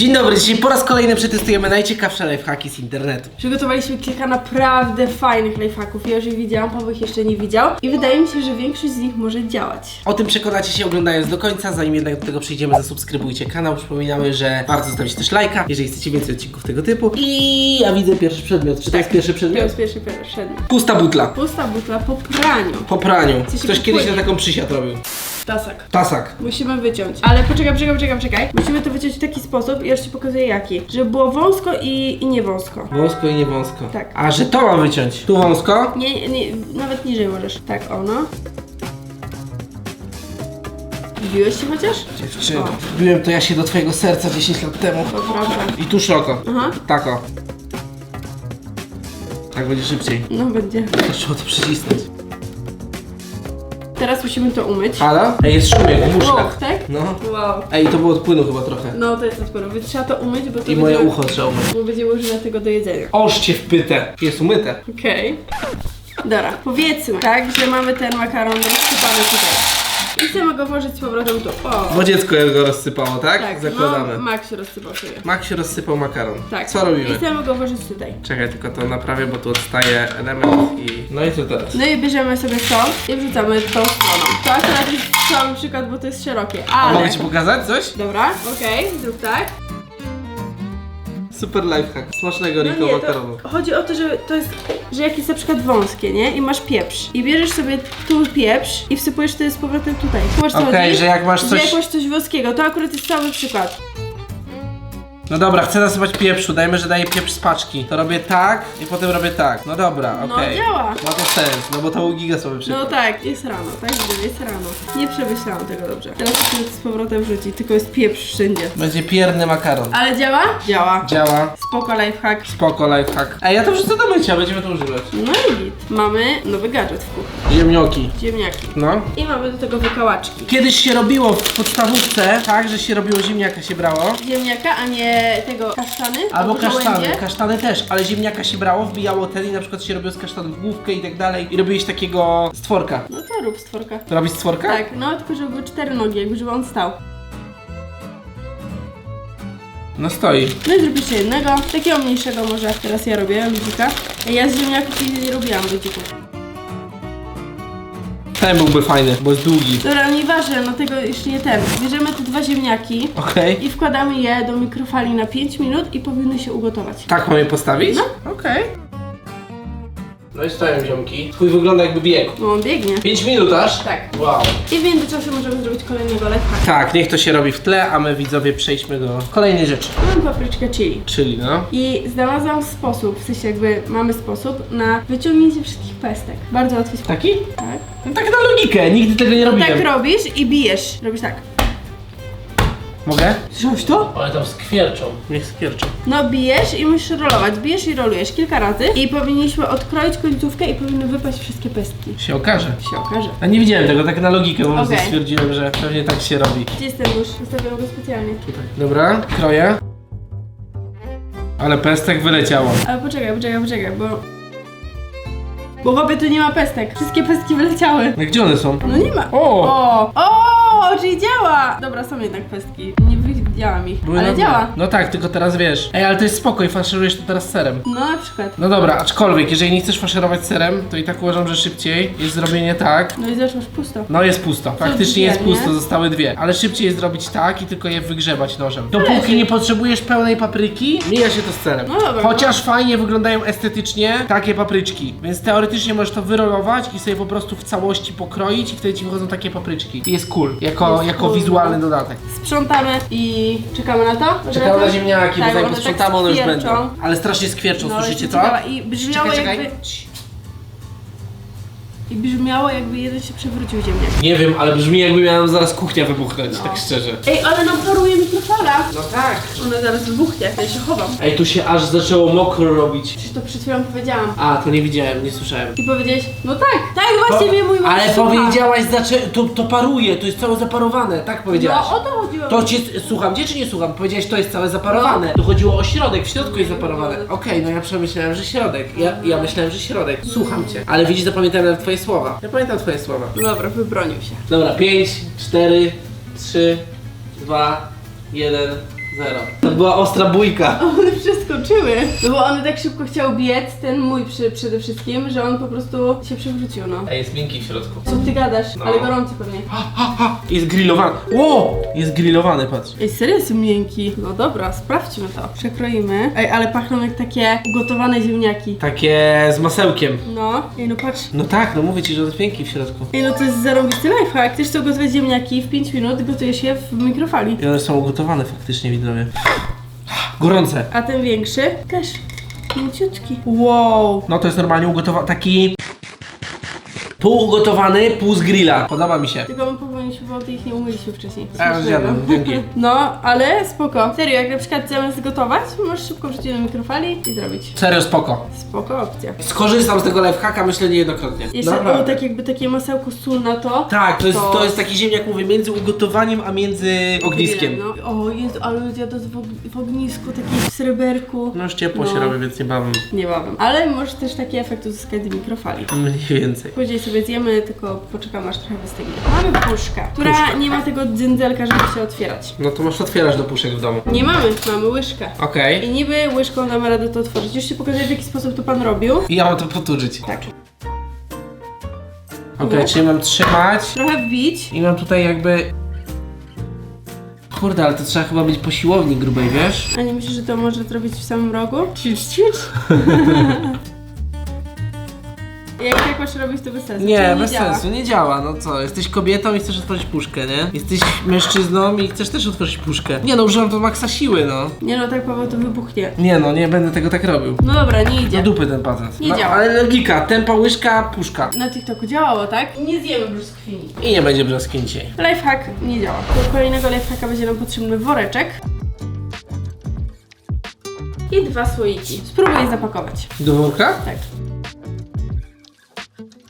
Dzień dobry, dzisiaj po raz kolejny przetestujemy najciekawsze lifehacki z internetu. Przygotowaliśmy kilka naprawdę fajnych lifehacków. Ja już ich widziałam, Paweł ich jeszcze nie widział. I wydaje mi się, że większość z nich może działać. O tym przekonacie się oglądając do końca, zanim jednak do tego przejdziemy, zasubskrybujcie kanał. Przypominamy, że warto zostawić też lajka, jeżeli chcecie więcej odcinków tego typu. I ja widzę pierwszy przedmiot. Czy to jest pierwszy To przedmiot? jest pierwszy przedmiot. Pusta butla. Pusta butla po praniu. Po praniu. Co się Ktoś kiedyś na taką przysiad robił. Tasak. Tasak. Musimy wyciąć. Ale poczekaj, poczekaj, poczekaj, poczekaj. Musimy to wyciąć w taki sposób, i już ci pokazuję jaki. Żeby było wąsko i, i nie wąsko. Wąsko i nie wąsko. Tak. A że to mam wyciąć. Tu wąsko? Nie, nie, nawet niżej możesz. Tak, ono. Wbiłeś się chociaż? Dziewczyno. O. Wbiłem to ja się do twojego serca 10 lat temu. To prawda. I tu szoko. Aha, Tak o. Tak będzie szybciej. no będzie. Trzeba to przycisnąć. Teraz musimy to umyć. Halo? Ej, jest szumiek w Wow, muszkach. tak? No. Wow. Ej, to było od płynu chyba trochę. No to jest sporo, więc trzeba to umyć, bo to I moje będzie, ucho trzeba umyć. Bo będziemy używać tego do jedzenia. Ożcie wpyte. Jest umyte. Okej. Dobra, powiedzmy, tak, że mamy ten makaron rozsypany tutaj. I chcemy go włożyć z powrotem tu. O! Bo dziecko go rozsypało, tak? tak, Zakładamy. no Max się rozsypał sobie. Mak się rozsypał makaron. Tak. Co I robimy? chcemy go włożyć tutaj. Czekaj, tylko to naprawię, bo tu odstaje element i... No i co teraz? No i bierzemy sobie to i wrzucamy tą stroną. To akurat jest słaby przykład, bo to jest szerokie, A ale... mogę ci pokazać coś? Dobra, okej, zrób tak. Super lifehack. Smacznego No Riko nie, to chodzi o to, że to jest, że jak jest na przykład wąskie, nie? I masz pieprz. I bierzesz sobie tu pieprz i wsypujesz wtedy z powrotem tutaj. Masz co Okej, chodzi? że jak masz coś- jak masz coś wąskiego, to akurat jest cały przykład. No dobra, chcę nasypać pieprzu. Dajmy, że daję pieprz z paczki. To robię tak i potem robię tak. No dobra, No, okej. działa. Ma to sens, no bo to był gigasłowy przykład. No tak, jest rano, tak? Widzę, Jest rano. Nie przemyślałam tego dobrze. Teraz musimy to z powrotem wrzucić, tylko jest pieprz wszędzie. Będzie pierny makaron. Ale działa? Działa. Działa. Spoko lifehack. Spoko lifehack. Ej, ja to wrzucę do mycia, będziemy to używać. No i git. Mamy nowy gadżet w kuchni. Ziemnioki. Ziemniaki. No. I mamy do tego wykałaczki. Kiedyś się robiło w podstawówce, tak, że się robiło ziemniaka się brało. Ziemniaka, a nie tego kasztany? Albo kasztany, żołędzie? kasztany też, ale ziemniaka się brało, wbijało ten i na przykład się robiło z kasztanów główkę i tak dalej i robiłeś takiego stworka. No to rób stworka. To robisz stworka? Tak, no tylko żeby były cztery nogi, jakby żeby on stał. No stoi. No i jednego, takiego mniejszego może. Teraz ja robię ludzika. Ja z ziemniaków nie robiłam ludzików. Ten byłby fajny, bo jest długi. Dobra, nieważne, no tego jeszcze nie ten. Bierzemy te dwa ziemniaki Okej. i wkładamy je do mikrofali na 5 minut i powinny się ugotować. Tak mam je postawić? No. Okej. No i stoją ziomki. Twój wygląda jakby biegł. No on biegnie. 5 minut aż? Tak. Wow. I w międzyczasie możemy zrobić kolejnego lifehacka. Tak, niech to się robi w tle, a my widzowie przejdźmy do kolejnej rzeczy. Mam papryczkę chili. Czyli no. I znalazłam sposób, w sensie jakby mamy sposób na wyciągnięcie wszystkich pestek. Bardzo łatwy sposób. Taki? Tak. No tak na logikę, nigdy tego nie No robiłem. tak robisz i bijesz. Robisz tak. Mogę? Słyszałeś to? Ale tam skwierczą. Niech skwierczą. No bijesz i musisz rolować. Bijesz i rolujesz kilka razy i powinniśmy odkroić końcówkę i powinny wypaść wszystkie pestki. Się okaże. Się okaże. A nie widziałem tego, tak na logikę, po prostu Okej. stwierdziłem, że pewnie tak się robi. Gdzie jest ten nóż? Zostawiam go specjalnie. Tutaj. Dobra, kroję. Ale pestek wyleciało. Ale poczekaj, poczekaj, poczekaj, bo... Bo chłopie tu nie ma pestek. Wszystkie pestki wyleciały. No gdzie one są? No nie ma. O! O! O! Czyli działa! Dobra, są jednak pestki. Nie widziałam ich. Były ale na działa. No tak, tylko teraz wiesz. Ej, ale to jest spoko i faszerujesz to teraz serem. No na przykład. No dobra, aczkolwiek, jeżeli nie chcesz faszerować serem, to i tak uważam, że szybciej jest zrobienie tak. No i zobacz, masz pusto. No jest pusto. Faktycznie dwie, jest pusto, nie? zostały dwie. Ale szybciej jest zrobić tak i tylko je wygrzebać nożem. Dopóki nie potrzebujesz pełnej papryki, mija się to z serem. No dobra, Chociaż fajnie wyglądają estetycznie takie papryczki. Więc teoretycznie możesz to wyrolować i sobie po prostu w całości pokroić i wtedy ci wychodzą takie papryczki. I jest cool. Jako, Jest jako cool, wizualny no. dodatek. Sprzątamy i czekamy na to? Czekamy na ziemniaki, tak, bo zanim one posprzątamy, tak one już skwierczą. będą. Ale strasznie skwierczą, No, słyszycie to? I brzmiało Czekaj, czekaj. jakby... I brzmiało jakby jeden się przewrócił ziemniak. Nie wiem, ale brzmi jakby miałem zaraz kuchnia wybuchnąć, No. tak szczerze. Ej, ale nam paruje mikrofala. No tak. Ona zaraz wybuchnie, ja się chowam. Ej, tu się aż zaczęło mokro robić. Przecież to przed chwilą powiedziałam. A, to nie widziałem, nie słyszałem. I powiedziałeś, no tak, tak właściwie mój mąż Ale słucha. powiedziałaś, zaczę... to, to paruje, to jest całe zaparowane, tak powiedziałaś. No o to chodziło. To cię słucham cię czy nie słucham? Powiedziałeś to jest całe zaparowane. Tu chodziło o środek, w środku jest zaparowane. Okej, no ja przemyślałem, że środek. Ja, ja myślałem, że środek. Słucham cię. Ale widzisz, zapamiętałem nawet twoje słowa. Ja pamiętam twoje słowa. Dobra, wybronił się. Dobra, 5, 4, 3, 2, 1. Zero. To była ostra bójka. One przeskoczyły, no bo one tak szybko chciał biec, ten mój przy, przede wszystkim, że on po prostu się przewrócił, no. Ej, jest miękki w środku. Co ty gadasz? No. Ale gorący pewnie. Jest grillowany. Ło! Jest grillowany, patrz. Ej, serio jest miękki. No dobra, sprawdźmy to. Przekroimy. Ej, ale pachną jak takie ugotowane ziemniaki. Takie z masełkiem. No. Ej, no patrz. No tak, no mówię ci, że to jest miękki w środku. Ej, no to jest zarąbisty lifehack. Chcesz sobie ugotować ziemniaki w 5 minut, gotujesz je w mikrofali. I one są ugotowane faktycznie, widzowie. Gorące. A ten większy też mięciutki. Wow. No to jest normalnie ugotowany, taki... Pół ugotowany, pół z grilla. Podoba mi się. Tylko my powinniśmy, bo tych nie umyliśmy wcześniej. A, już zjadłem, dzięki. No, ale spoko. Serio, jak na przykład zamiast gotować, możesz szybko wrzucić do mikrofali i zrobić. Serio, spoko. Spoko opcja. Skorzystam z tego lifehacka, myślę, niejednokrotnie. Jeszcze o, Naprawdę. tak jakby takie masełko sól na to. Tak, to jest, To- jest taki ziemniak, mówię, między ugotowaniem, a między ogniskiem. No. O, jest, ale ja to w, og- w ognisku, takim w sreberku. No już ciepło się No. robi, więc niebawem. Niebawem. Ale możesz też taki efekt uzyskać z mikrofali. Mniej więcej. Później sobie zjemy, tylko poczekam aż trochę wystygnie. Mamy puszkę, która Puszka. nie ma tego dzyndzelka, żeby się otwierać. No to masz otwierać do puszek w domu. Nie mamy, mamy łyżkę. Okej. I niby łyżką damy radę to otworzyć. Już ci pokazuję w jaki sposób to pan robił. I ja mam to poturzyć. Tak. Okej, No. czyli mam trzymać Trochę wbić. i mam tutaj jakby... Kurde, ale to trzeba chyba być po siłowni grubej, wiesz? A nie myślisz, że to może zrobić w samym rogu? Ćwicz, ćwicz. Masz robić, to bez sensu. Nie, bez działa. sensu, nie działa. No co, jesteś kobietą i chcesz otworzyć puszkę, nie? Jesteś mężczyzną i chcesz też otworzyć puszkę. Nie no, używam do maksa siły, no. Nie no, tak Paweł to wybuchnie. Nie no, nie będę tego tak robił. No dobra, nie Do idzie. dupy ten patent. Nie no, działa. Ale logika, tempa łyżka, puszka. Na TikToku działało, tak? Nie zjemy brzoskwini. I nie będzie brzoskwin dzisiaj. Lifehack nie działa. Do kolejnego lifehacka będzie nam potrzebny woreczek. I dwa słoiki. Spróbuj je zapakować. Do worka? Tak.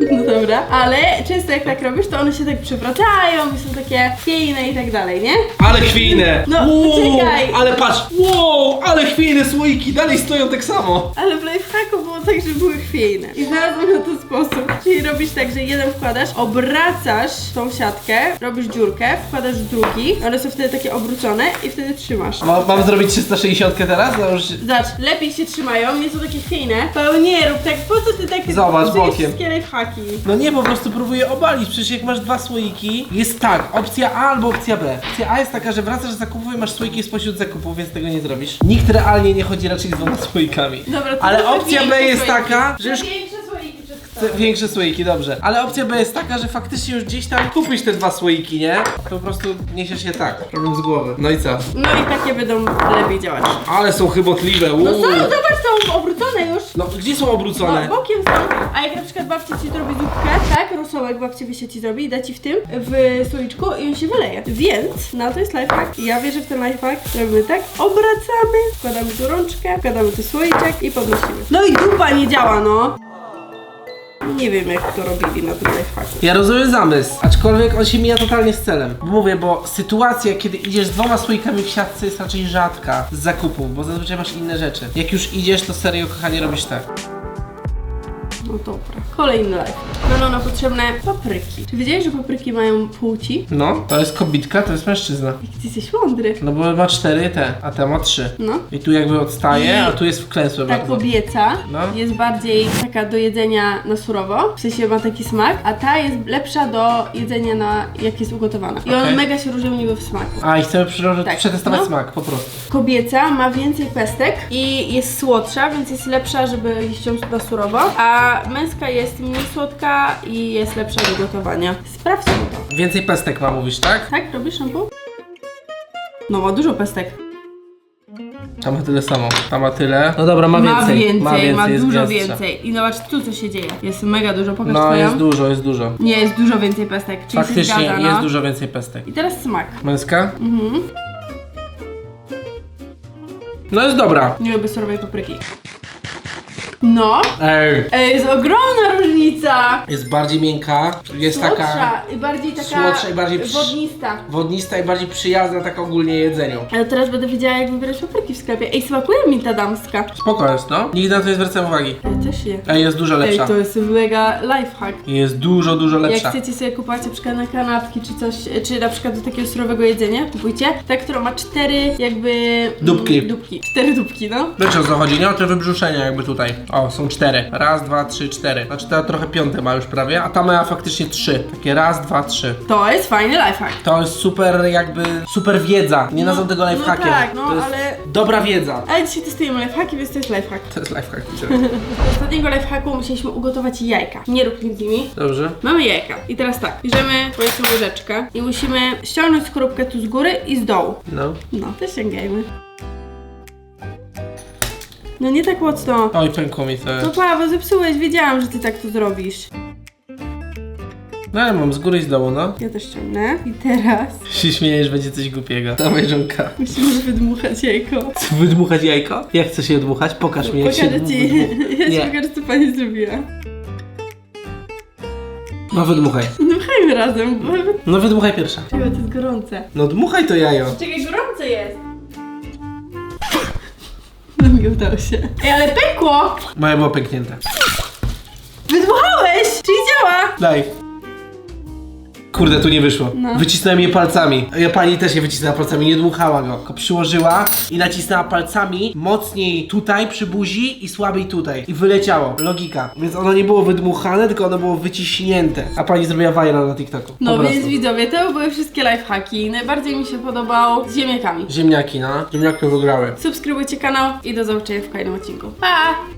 No dobra, ale często jak tak robisz, to one się tak przewracają i są takie chwiejne i tak dalej, nie? Ale chwiejne! No, czekaj. Ale patrz! Wow, ale chwiejne słoiki, dalej stoją tak samo. Ale w lifehacku było tak, że były chwiejne. I znalazłam na to sposób. Czyli robisz tak, że jeden wkładasz, obracasz tą siatkę, robisz dziurkę, wkładasz drugi, one są wtedy takie obrócone i wtedy trzymasz. Ma, mam zrobić 360 teraz? No już... Zobacz, lepiej się trzymają, nie są takie chwiejne. Paweł, nie rób tak, po co ty tak Zobacz, bokiem. wszystkie lifehacki? No nie, po prostu próbuję obalić. Przecież jak masz dwa słoiki, jest tak, opcja A albo opcja B. Opcja A jest taka, że wracasz z zakupów i masz słoiki spośród zakupów, więc tego nie zrobisz. Nikt realnie nie chodzi raczej z dwoma słoikami. Dobra, to Ale opcja B większe jest słoiki. taka, że już Większe słoiki dobrze. Ale opcja B jest taka, że faktycznie już gdzieś tam kupisz te dwa słoiki, nie? To po prostu niesiesz je tak. Problem z głowy. No i co? No i takie będą lepiej działać. Ale są chybotliwe, No uuu. no zobacz, są obrócone już. No, gdzie są obrócone? No, bokiem są, a jak na przykład babcia ci zrobi zupkę, tak, rosołek babcia się ci zrobi i da ci w tym, w słoiczku i on się wyleje. Więc na to jest lifehack. I ja wierzę w ten lifehack. Robimy tak, obracamy, wkładamy tu rączkę, wkładamy tu słoiczek i podnosimy. No i dupa nie działa, no. Nie wiem jak to robili na tym lifehacku. Ja rozumiem zamysł, aczkolwiek on się mija totalnie z celem. Mówię, bo sytuacja, kiedy idziesz z dwoma słoikami w siatce jest raczej rzadka z zakupów, bo zazwyczaj masz inne rzeczy. Jak już idziesz, to serio, kochanie, robisz tak. No dobra. Kolejny life. Będą nam potrzebne papryki. Czy wiedziałeś, że papryki mają płci? No, to jest kobitka, to jest mężczyzna. Jak ty jesteś mądry. No bo ma cztery te, a ta ma trzy. No. I tu jakby odstaje, a tu jest wklęsłe Ta bardzo. kobieca No. jest bardziej taka do jedzenia na surowo, w sensie ma taki smak, a ta jest lepsza do jedzenia na jak jest ugotowana. I one Okej. mega się różnią niby w smaku. A i chcemy Tak. przetestować No. smak, po prostu. Kobieca ma więcej pestek i jest słodsza, więc jest lepsza, żeby jeść ją na surowo, a męska jest mniej słodka i jest lepsza do gotowania. Sprawdźmy to. Więcej pestek ma, mówisz, tak? Tak? Robisz shampoo? No ma dużo pestek. Ta ma tyle samo. Ta ma tyle. No dobra, ma więcej. Ma więcej, ma, jest dużo gęstsza. więcej. I zobacz tu co się dzieje. Jest mega dużo, pokaż No, twoją. jest dużo, jest dużo. Nie, jest dużo więcej pestek, czyli się Faktycznie, zgadza, no. jest dużo więcej pestek. I teraz smak. Męska? Mhm. No jest dobra. Nie lubię surowej papryki. No. Ej. Ej, jest ogromna różnica. Jest bardziej miękka, jest taka Słodsza i bardziej taka słodsza i bardziej przy- wodnista. wodnista i bardziej przyjazna tak ogólnie jedzeniu. Ale teraz będę wiedziała, jak wybierać papryki w sklepie. Ej, smakuje mi ta damska. Spoko jest, no. Nigdy na to nie zwracałem uwagi. Ja też je. Ej, jest dużo Ej, lepsza. to jest mega lifehack. Jest dużo, dużo Jak lepsza. chcecie sobie kupować na przykład na kanapki czy coś, czy na przykład do takiego surowego jedzenia, kupujcie ta, która ma cztery jakby... mm, Dupki. Dupki. Cztery dupki, no. Wiecie o co chodzi, nie o te wybrzuszenia jakby tutaj. O, są cztery. Raz, dwa, trzy, cztery. Znaczy ta trochę piąte ma już prawie, a ta ma faktycznie trzy. Takie raz, dwa, trzy. To jest fajny lifehack. To jest super jakby, super wiedza. Nie No, nazwę tego no lifehackiem. tak, no, to jest ale- dobra wiedza. Ale dzisiaj testujemy lifehacki, więc to jest lifehack. To jest lifehack. Do ostatniego lifehacku musieliśmy ugotować jajka. Nie rób nic z nimi. Dobrze. Mamy jajka. I teraz tak, bierzemy powiedzmy łyżeczkę i musimy ściągnąć skorupkę tu z góry i z dołu. No. No, to ściągajmy. No nie tak mocno. Oj, pękło mi to. No Paweł, zepsułeś, wiedziałam, że ty tak to zrobisz. No ale mam z góry i z dołu, no. Ja też ściągnę. I teraz Się śmiejesz, będzie coś głupiego. Dawaj żonka. musimy wydmuchać jajko. Chcesz wydmuchać jajko? Jak chcesz je dmuchać? Pokaż mi jak się Pokażę ci. wydmu- Ja ci Nie. pokażę, co pani zrobiła. No wydmuchaj. Dmuchajmy razem, bo No wydmuchaj pierwsza. Czekaj, to jest gorące. No dmuchaj to jajo. Czekaj, gorące jest. Mi udało się. Ej, ale pękło! Moje było pęknięte. Wydmuchałeś! Czyli działa! Daj. Kurde, tu nie wyszło. No. Wycisnąłem je palcami. Ja pani też je wycisnęła palcami, nie dmuchała go. Tylko przyłożyła i nacisnęła palcami mocniej tutaj przy buzi i słabiej tutaj. I wyleciało. Logika. Więc ono nie było wydmuchane, tylko ono było wyciśnięte. A pani zrobiła viral na TikToku. Po No prostu. więc widzowie, to były wszystkie lifehacki. Najbardziej mi się podobał z ziemniakami. Ziemniaki, no. Ziemniaki wygrały. Subskrybujcie kanał i do zobaczenia w kolejnym odcinku. Pa!